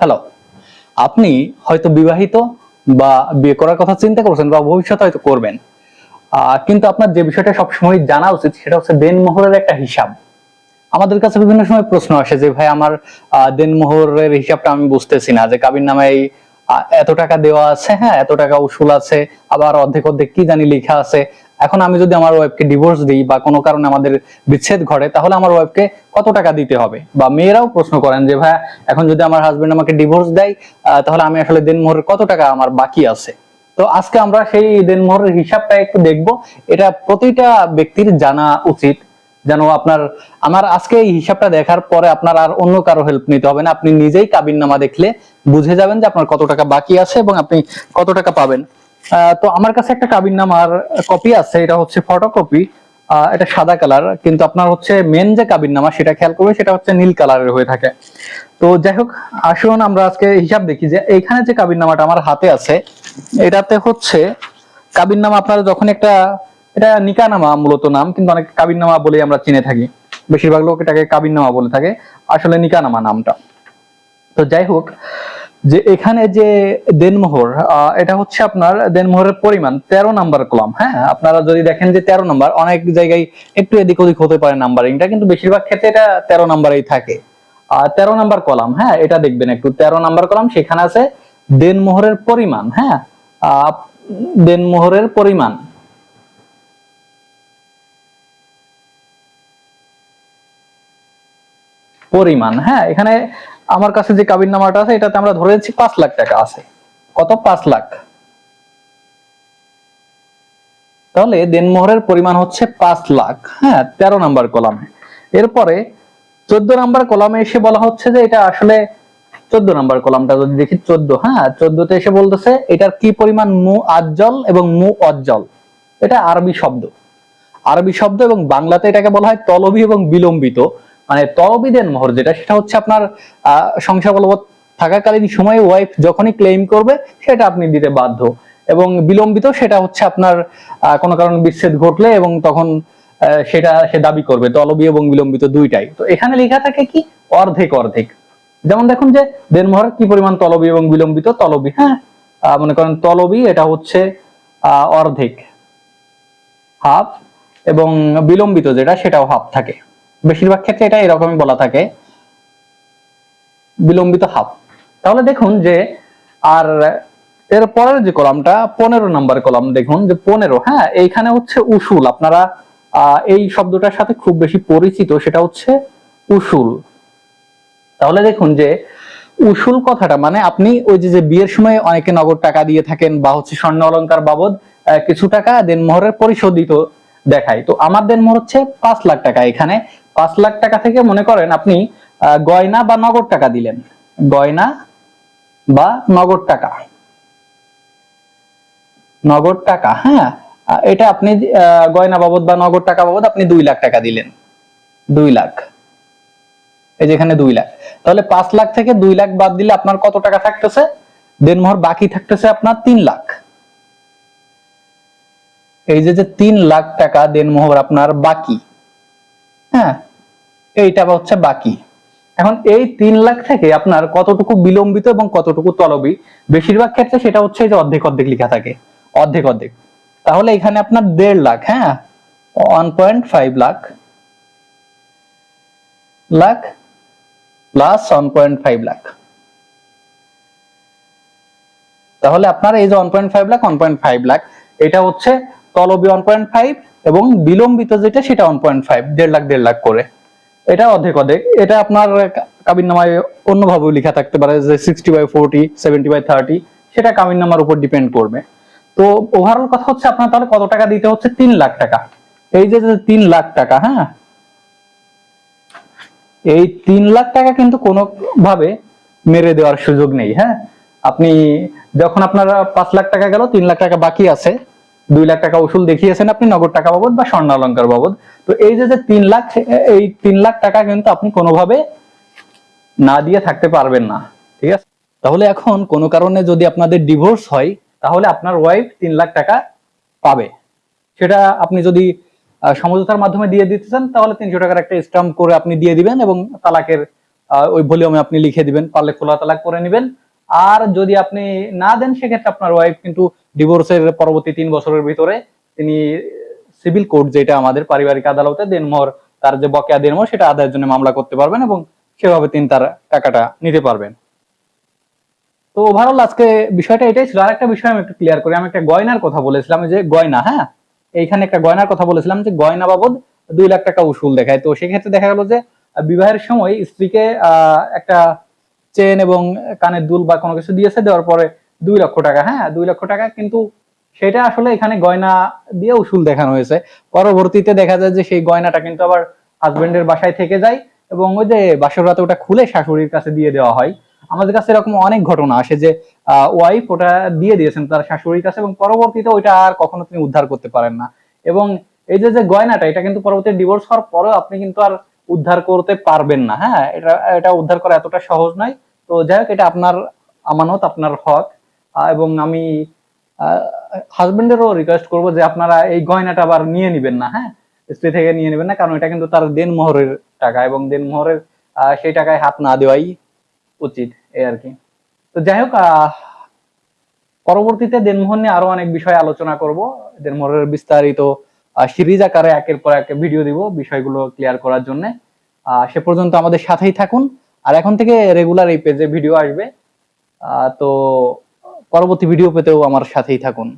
Hello আপনি হয়তো বিবাহিত বা বিয়ে করার কথা চিন্তা করছেন বা ভবিষ্যতে হয়তো করবেন। কিন্তু আপনার যে বিষয়টা সবসময় জানা উচিত সেটা হচ্ছে দেনমোহরের একটা হিসাব। আমাদের কাছে বিভিন্ন সময় প্রশ্ন আসে যে ভাই আমার দেনমোহরের হিসাবটা আমি বুঝতেছি না যে কাবির নামে এই, এত টাকা দেওয়া আছে হ্যাঁ এত টাকা উসুল আছে আবার অর্ধেক অর্ধেক কি জানি লেখা আছে। এখন আমি যদি আমার ওয়াইফকে ডিভোর্স দিই বা কোনো কারণে আমাদের বিচ্ছেদ ঘটে, তাহলে আমার ওয়াইফকে কত টাকা দিতে হবে? বা মেয়েরাও প্রশ্ন করেন যে ভাই এখন যদি আমার হাজবেন্ড আমাকে ডিভোর্স দেয় তাহলে আমি আসলে দেনমোহরের কত টাকা আমার বাকি আছে? তো আজকে আমরা সেই দেনমোহরের হিসাবটা একটু দেখব। এটা প্রতিটা ব্যক্তির জানা উচিত। যেন আপনার, আমার আজকে এই হিসাবটা দেখার পরে আপনার আর অন্য কারও হেল্প নিতে হবে না। আপনি নিজেই কাবিন নামা দেখলে বুঝে যাবেন যে আপনার কত টাকা বাকি আছে এবং আপনি কত টাকা পাবেন। তো আমার কাছে একটা কাবিননামার কপি আছে, এটা হচ্ছে ফটোকপি এটা সাদা কালার কিন্তু আপনার হচ্ছে মেন যে কাবিননামা সেটা খেয়াল করবে, সেটা হচ্ছে নীল কালারের হয়ে থাকে। তো যাই হোক, আসুন আমরা আজকে হিসাব দেখি যে এইখানে যে কাবিননামাটা আমার হাতে আছে, এটাতে হচ্ছে কাবিননামা আপনারা যখন একটা, এটা নিকানামা মূলত নাম, কিন্তু অনেক কাবির নামা বলে আমরা চিনে থাকি। বেশিরভাগ লোক এটাকে কাবিননামা বলে থাকে। আসলে নিকানামা নামটা। তো যাই হোক যে এখানে যে দেনমোহর এটা হচ্ছে আপনার দেনমোহরের পরিমাণ তেরো নাম্বার কলাম হ্যাঁ? আপনারা যদি দেখেন যে তেরো নাম্বার, অনেক জায়গায় একটু এদিক ওদিক হতে পারে নাম্বারিংটা, কিন্তু বেশিরভাগ ক্ষেত্রে এটা তেরো নাম্বারেই থাকে। আর তেরো নাম্বার কলাম হ্যাঁ এটা দেখবেন একটু, তেরো নাম্বার কলাম, সেখানে আছে দেনমোহরের পরিমাণ হ্যাঁ? দেনমোহরের পরিমাণ। পরিমাণ হ্যাঁ? এখানে আমার কাছে যে কাবিন নামাটা আছে, এটাতে আমরা ধরেছি পাঁচ লাখ টাকা আছে। কত? পাঁচ লাখ। তাহলে দেনমোহরের পরিমাণ হচ্ছে পাঁচ লাখ। হ্যাঁ তেরো নাম্বার কলামে। এরপরে চোদ্দ নাম্বার কলামে এসে বলা হচ্ছে যে এটা আসলে চোদ্দ নাম্বার কলামটা, যদি দেখি চোদ্দ হ্যাঁ চোদ্দতে এসে বলতেছে, এটার কি পরিমাণ? মু আজ্জল এবং মু অজ্জল এটা আরবি শব্দ। আরবি শব্দ এবং বাংলাতে এটাকে বলা হয় তলবি এবং বিলম্বিত। মানে তলবি দেন মোহর যেটা, সেটা হচ্ছে আপনার সংসার বলবৎ থাকাকালীন সময়ে ওয়াইফ যখনই ক্লেম করবে, সেটা আপনি দিতে বাধ্য। এবং বিলম্বিত সেটা হচ্ছে আপনার কোনো কারণে বিচ্ছেদ ঘটলে এবং তখন সেটা সে দাবি করবে, তলবি এবং বিলম্বিত দুইটাই। তো এখানে লেখা থাকে কি? অর্ধেক অর্ধেক। যেমন দেখুন যে দেনমোহর কি পরিমাণ তলবি এবং বিলম্বিত? তলবি হ্যাঁ? মনে করেন তলবি, এটা হচ্ছে অর্ধেক। হাফ এবং বিলম্বিত যেটা, সেটাও হাফ থাকে। বেশিরভাগ ক্ষেত্রে এটা এরকমই বলা থাকে। বিলম্বিত হাফ তাহলে দেখুন যে, আর এর পরের যে কলামটা, পনেরো নাম্বার কলাম দেখুন যে পনেরো হ্যাঁ এইখানে হচ্ছে উসুল। আপনারা এই শব্দটার সাথে খুব বেশি পরিচিত, সেটা হচ্ছে উসুল। তাহলে দেখুন যে, উসুল কথাটা মানে আপনি ওই যে যে বিয়ের সময় অনেকে নগদ টাকা দিয়ে থাকেন বা হচ্ছে স্বর্ণ অলংকার বাবদ কিছু টাকা দেনমোহরের পরিশোধিত দেখায়। তো আমার দেনমোহর হচ্ছে পাঁচ লাখ টাকা এখানে। পাঁচ লাখ টাকা থেকে মনে করেন আপনি গয়না বা নগদ টাকা দিলেন। গয়না বা নগদ টাকা। নগদ টাকা হ্যাঁ? এটা আপনি গয়না বাবদ বা নগদ টাকা বাবদ আপনি দুই লাখ টাকা দিলেন। দুই লাখ। এই যেখানে দুই লাখ। তাহলে পাঁচ লাখ থেকে দুই লাখ বাদ দিলে আপনার কত টাকা থাকতেছে? দেনমোহর বাকি থাকতেছে আপনার তিন লাখ। এই যে যে তিন লাখ টাকা দেনমোহর আপনার বাকি হ্যাঁ? এইটা হচ্ছে বাকি। এখন এই তিন লাখ থেকে আপনার কতটুকু বিলম্বিত এবং কতটুকু তলবি, বেশিরভাগ ক্ষেত্রে সেটা হচ্ছে যে অর্ধেক অর্ধেক লেখা থাকে। অর্ধেক অর্ধেক। তাহলে এখানে আপনার দেড় লাখ হ্যাঁ? One point five lakh. Lakh plus one point five lakh. তাহলে আপনার এই যে one point five lakh one point five lakh, এটা হচ্ছে তলবি ওয়ান পয়েন্ট ফাইভ এবং বিলম্বিত যেটা সেটা ওয়ান পয়েন্ট ফাইভ দেড় লাখ দেড় লাখ করে। এটা অর্ধেক অর্ধেক। এটা আপনার কাবিন নামায় অন্যভাবেও লেখা থাকতে পারে যে sixty by forty seventy by thirty সেটা কাবিন নামার উপর ডিপেন্ড করবে। তো ওভারঅল কথা হচ্ছে আপনার তাহলে কত টাকা দিতে হচ্ছে? তিন লাখ টাকা। এই যে তিন লাখ টাকা হ্যাঁ? এই তিন লাখ টাকা কিন্তু কোনো ভাবে মেরে দেওয়ার সুযোগ নেই হ্যাঁ? আপনি যখন আপনার পাঁচ লাখ টাকা গেল, তিন লাখ টাকা বাকি আছে দুই লাখ টাকা উসুল দেখিয়েছেন আপনি, নগদ টাকা বাবদ বা স্বর্ণ অলঙ্কার বাবদ। তো এই যে যে তিন লাখ, এই তিন লাখ টাকা কিন্তু আপনি কোনোভাবে না দিয়ে থাকতে পারবেন না, ঠিক আছে? তাহলে এখন কোনো কারণে যদি আপনাদের ডিভোর্স হয়, তাহলে আপনার ওয়াইফ তিন লাখ টাকা পাবে। সেটা আপনি যদি সমঝোতার মাধ্যমে দিয়ে দিতে চান, তাহলে তিনশো টাকার একটা স্টাম্প করে আপনি দিয়ে দিবেন এবং তালাকের ওই ভলিউমে আপনি লিখে দিবেন। পারলে খোলা তালাক করে নেবেন। আর যদি আপনি না দেন, সেক্ষেত্রে আপনার ওয়াইফ কিন্তু ডিভোর্সের পরবর্তী তিন বছরের ভিতরে তিনি সিভিল কোর্ট যেটা আমাদের পারিবারিক আদালতে দেনমোহর তার যে বকেয়া দেনমোহর সেটা আদায়ের জন্য মামলা করতে পারবেন এবং সেভাবে তিনি তার টাকাটা নিতে পারবেন। তো ওভারঅল আজকে বিষয়টা এটাই ছিল। আর একটা বিষয় আমি একটু ক্লিয়ার করি। আমি একটা গয়নার কথা বলেছিলাম যে গয়না হ্যাঁ? এইখানে একটা গয়নার কথা বলেছিলাম যে গয়না বাবদ দুই লাখ টাকা উসুল দেখায়। তো সেক্ষেত্রে দেখা গেল যে বিবাহের সময় স্ত্রীকে একটা চেন এবং কানের দুল বা কোনো কিছু দিয়েছে, দেওয়ার পরে দুই লক্ষ টাকা হ্যাঁ দুই লক্ষ টাকা, কিন্তু সেটা আসলে এখানে গয়না দিয়ে উসুল দেখানো হয়েছে। পরবর্তীতে দেখা যায় যে সেই গয়নাটা কিন্তু আবার হাজবেন্ডের বাসায় থেকে যায় এবং ওই যে বাসর রাতে ওটা খুলে শাশুড়ির কাছে দিয়ে দেওয়া হয়। আমাদের কাছে এরকম অনেক ঘটনা আসে যে ওয়াইফ ওটা দিয়ে দিয়েছেন তার শাশুড়ির কাছে এবং পরবর্তীতে ওইটা আর কখনো তিনি উদ্ধার করতে পারেন না। এবং এই যে যে গয়নাটা, এটা কিন্তু পরবর্তী ডিভোর্স হওয়ার পরেও আপনি কিন্তু আর উদ্ধার করতে পারবেন না হ্যাঁ? এটা এটা উদ্ধার করা এতটা সহজ নয়। তো যাই হোক এটা আপনার আমানত আপনার হক। এবং আমি হাজবেন্ডেরও রিকোয়েস্ট করব যে আপনারা এই গয়নাটা আবার নিয়ে নেবেন না হ্যাঁ? স্ত্রী থেকে নিয়ে নেবেন না কারণ এটা কিন্তু তার দেনমোহরের টাকা এবং দেনমোহরের আহ, সেই টাকায় হাত না দেওয়াই উচিত এই আর কি। তো যাই হোক পরবর্তীতে দেনমোহন নিয়ে আরও অনেক বিষয় আলোচনা করব। দেনমোহরের বিস্তারিত সিরিজ আকারে একের পর এক ভিডিও দিব বিষয়গুলো ক্লিয়ার করার জন্য। সে পর্যন্ত আমাদের সাথেই থাকুন। আর এখন থেকে রেগুলার এই পেজে ভিডিও আসবে। তো, পরবর্তী ভিডিও পেতেও আমার সাথেই থাকুন।